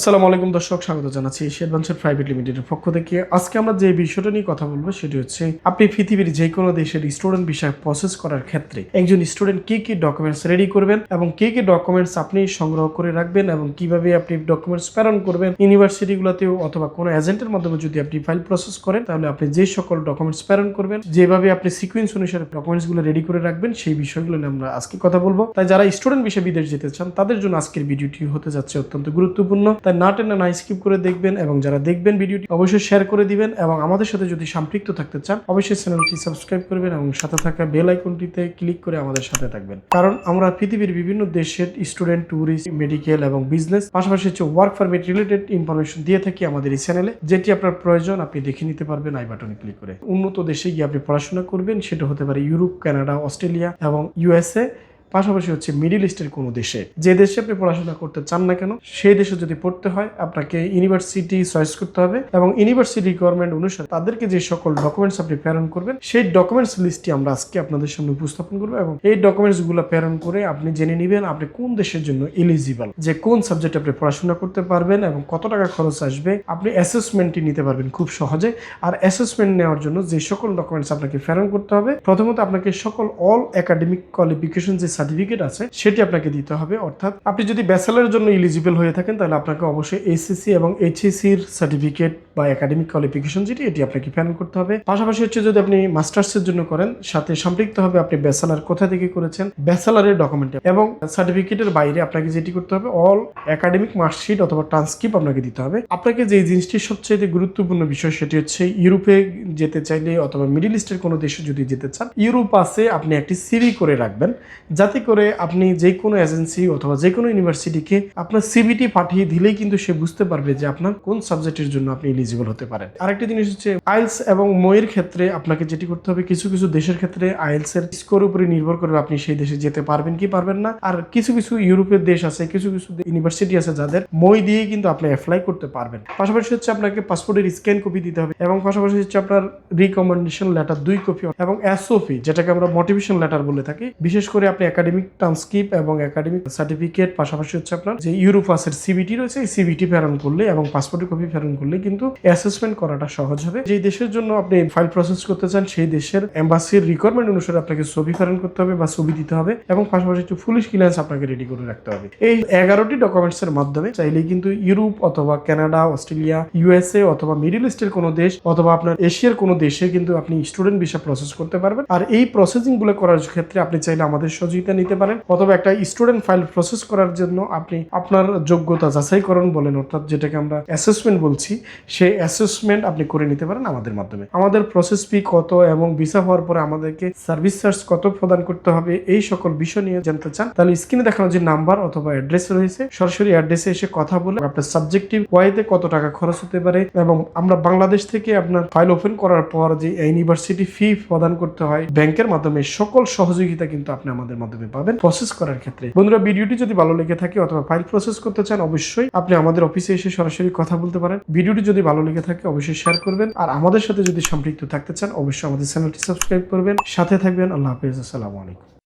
আসসালামু আলাইকুম দর্শক, স্বাগত জানাচ্ছি এশিয়া অ্যাডভেঞ্চার প্রাইভেট লিমিটেডের পক্ষ থেকে। আজকে আমরা যে বিষয়টা নিয়ে কথা বলব সেটি হচ্ছে, আপনি পৃথিবীর যে কোনো দেশের স্টুডেন্ট বিষয় প্রসেস করার ক্ষেত্রে একজন স্টুডেন্ট কি কি ডকুমেন্টস রেডি করবেন এবং কি কি ডকুমেন্টস আপনি সংগ্রহ করে রাখবেন এবং কীভাবে আপনি ডকুমেন্টস প্রেরণ করবেন ইউনিভার্সিটিগুলোতেও অথবা কোনো এজেন্টের মাধ্যমে যদি আপনি ফাইল প্রসেস করেন, তাহলে আপনি যে সকল ডকুমেন্টস প্রেরণ করবেন, যেভাবে আপনি সিকুয়েন্স অনুসারে ডকুমেন্টসগুলো রেডি করে রাখবেন, সেই বিষয়গুলো নিয়ে আমরা আজকে কথা বলব। তাই যারা স্টুডেন্ট বিষয়ে বিদেশ যেতে চান, তাদের জন্য আজকের ভিডিওটি হতে যাচ্ছে অত্যন্ত গুরুত্বপূর্ণ। না টেনে না স্কিপ করে দেখবেন এবং যারা দেখবেন ভিডিওটি অবশ্যই শেয়ার করে দিবেন এবং আমাদের সাথে যদি সম্পৃক্ত থাকতে চান, অবশ্যই চ্যানেলটি সাবস্ক্রাইব করবেন এবং সাথে থাকা বেল আইকনটিতে ক্লিক করে আমাদের সাথে থাকবেন। কারণ আমরা পৃথিবীর বিভিন্ন দেশের স্টুডেন্ট ট্যুরিস্ট মেডিকেল এবং বিজনেস পাশাপাশি হচ্ছে ওয়ার্ক পারমিট রিলেটেড ইনফরমেশন দিয়ে থাকি আমাদের এই চ্যানেলে যেটি আপনার প্রয়োজন, আপনি দেখে নিতে পারবেন আই বাটনে ক্লিক করে। উন্নত দেশে গিয়ে আপনি পড়াশোনা করবেন, সেটা হতে পারে ইউরোপ কানাডা অস্ট্রেলিয়া এবং ইউএসএ পাশাপাশি হচ্ছে মিডিল ইস্টের কোনো দেশে যে দেশে আপনি পড়াশোনা করতে চান না কেন, সেই দেশে যদি পড়তে হয়, আপনাকে ইউনিভার্সিটি চয়েস করতে হবে এবং ইউনিভার্সিটি রিকোয়ারমেন্ট অনুসারে তাদেরকে যে সকল ডকুমেন্টস আপনি প্রেরণ করবেন, সেই ডকুমেন্টস লিস্টটি আমরা আজকে আপনাদের সামনে উপস্থাপন করব এবং এই ডকুমেন্টসগুলো প্রেরণ করে আপনি জেনে নেবেন আপনি কোন দেশের জন্য এলিজিবল যে কোন সাবজেক্ট আপনি পড়াশোনা করতে পারবেন এবং কত টাকা খরচ আসবে, আপনি অ্যাসেসমেন্টটি নিতে পারবেন খুব সহজে। আর অ্যাসেসমেন্ট নেওয়ার জন্য যে সকল ডকুমেন্টস আপনাকে প্রেরণ করতে হবে, প্রথমত আপনাকে সকল অল একাডেমিক কোয়ালিফিকেশন যে সার্টিফিকেট আছে, সেটি আপনাকে দিতে হবে। অর্থাৎ আপনি যদি ব্যাচেলারের জন্য ইলিজিবল হয়ে থাকেন, তাহলে আপনাকে অবশ্যই এসএসসি এবং এইচএসসির সার্টিফিকেট বা একাডেমিক কোয়ালিফিকেশন যেটি, এটি আপনাকে প্রেরণ করতে হবে। পাশাপাশি হচ্ছে যদি আপনি মাস্টার্সের জন্য করেন, সাথে সম্পৃক্ত হবে আপনি ব্যাচেলার কোথা থেকে করেছেন ব্যাচেলারের ডকুমেন্ট এবং সার্টিফিকেটের বাইরে আপনাকে যেটি করতে হবে অল একাডেমিক মার্কশিট অথবা ট্রান্সক্রিপ্ট আপনাকে দিতে হবে। আপনাকে যে জিনিসটি সবচেয়ে গুরুত্বপূর্ণ বিষয় সেটি হচ্ছে, ইউরোপে যেতে চাইলে অথবা মিডিল ইস্টের কোনো দেশে যদি যেতে চান ইউরোপ আছে আপনি একটি সিভি করে রাখবেন। যাতে করে আপনি যে কোনো এজেন্সি অথবা যে কোনো ইউনিভার্সিটিকে আপনার সিভিটি পাঠিয়ে দিলেই কিন্তু সে বুঝতে পারবে যে আপনার কোন সাবজেক্টের জন্য আপনি এলিজিবল হতে পারেন আরেকটি জিনিস হচ্ছে, আইলস এবং ময়ের ক্ষেত্রে আপনাকে যেটি করতে হবে, কিছু কিছু দেশের ক্ষেত্রে আইলস এর স্কোর উপরে নির্ভর করে আপনি সেই দেশে যেতে পারবেন কি পারবেন না। আর কিছু কিছু ইউরোপের দেশ আছে, কিছু কিছু ইউনিভার্সিটি আছে যাদের মই দিয়ে কিন্তু আপনি অ্যাপ্লাই করতে পারবেন। পাশাপাশি হচ্ছে আপনাকে পাসপোর্টের স্ক্যান কপি দিতে হবে এবং পাশাপাশি হচ্ছে আপনার রিকমেন্ডেশন লেটার দুই কপি এবং এসওপি যেটাকে আমরা মোটিভেশন লেটার বলে থাকি, বিশেষ করে আপনি একাডেমিক ট্রান্সক্রিপ্ট এবং একাডেমিক সার্টিফিকেট পাশাপাশি হচ্ছে আপনার যে ইউরোপাসের সিবিটি রয়েছে সিবিটি প্রেরণ করলে এবং পাসপোর্টের কপি প্রেরণ করলে কিন্তু অ্যাসেসমেন্ট করাটা সহজ হবে। যে দেশের জন্য আপনি ফাইল প্রসেস করতে চান, সেই দেশের এম্বাসির রিকোয়ারমেন্ট অনুসারে আপনাকে ছবি প্রেরণ করতে হবে বা ছবি দিতে হবে এবং পাশাপাশি একটু পুলিশ ক্লিয়ারেন্স আপনাকে রেডি করে রাখতে হবে। এই এগারোটি ডকুমেন্টস এর মাধ্যমে চাইলেই কিন্তু ইউরোপ অথবা কানাডা, অস্ট্রেলিয়া ইউএসএ অথবা মিডিল ইস্টের কোনো দেশ অথবা আপনার এশিয়ার কোনো দেশে কিন্তু আপনি স্টুডেন্ট ভিসা প্রসেস করতে পারবেন। আর এই প্রসেসিংগুলো করার ক্ষেত্রে আপনি চাইলে আমাদের সহযোগিতা নিতে পারেন অথবা একটা স্টুডেন্ট ফাইল প্রসেস করার জন্য আপনি আপনার যোগ্যতা যাচাইকরণ বলেন অর্থাৎ যেটাকে আমরা অ্যাসেসমেন্ট বলছি সেই অ্যাসেসমেন্ট আপনি করে নিতে পারেন আমাদের মাধ্যমে। আমাদের প্রসেস ফি কত এবং ভিসা হওয়ার পরে আমাদেরকে সার্ভিস চার্জ কত প্রদান করতে হবে, এই সকল বিষয় নিয়ে জানতে চান, তাহলে স্ক্রিনে দেখানো যে নাম্বার অথবা অ্যাড্রেস রয়েছে, সরাসরি অ্যাড্রেসে এসে কথা বলে আপনার সাবজেক্টিভ ওয়াইতে কত টাকা খরচ হতে পারে এবং আমরা বাংলাদেশ থেকে আপনার ফাইল ওপেন করার পর যে ইউনিভার্সিটি ফি প্রদান করতে হয় ব্যাংকের মাধ্যমে সকল সহযোগিতা কিন্তু আপনি আমাদের মাধ্যমে পাবেন প্রসেস করার ক্ষেত্রে। বন্ধুরা, ভিডিওটি যদি ভালো লেগে থাকে অথবা ফাইল প্রসেস করতে চান, অবশ্যই আপনি আমাদের অফিসে এসে সরাসরি কথা বলতে পারেন। ভিডিওটি যদি ভালো লেগে থাকে অবশ্যই শেয়ার করবেন। আর আমাদের সাথে যদি সম্পৃক্ত থাকতে চান, অবশ্যই আমাদের চ্যানেলটি সাবস্ক্রাইব করবেন। সাথে থাকবেন, আল্লাহ হাফিজ, আসসালামু আলাইকুম।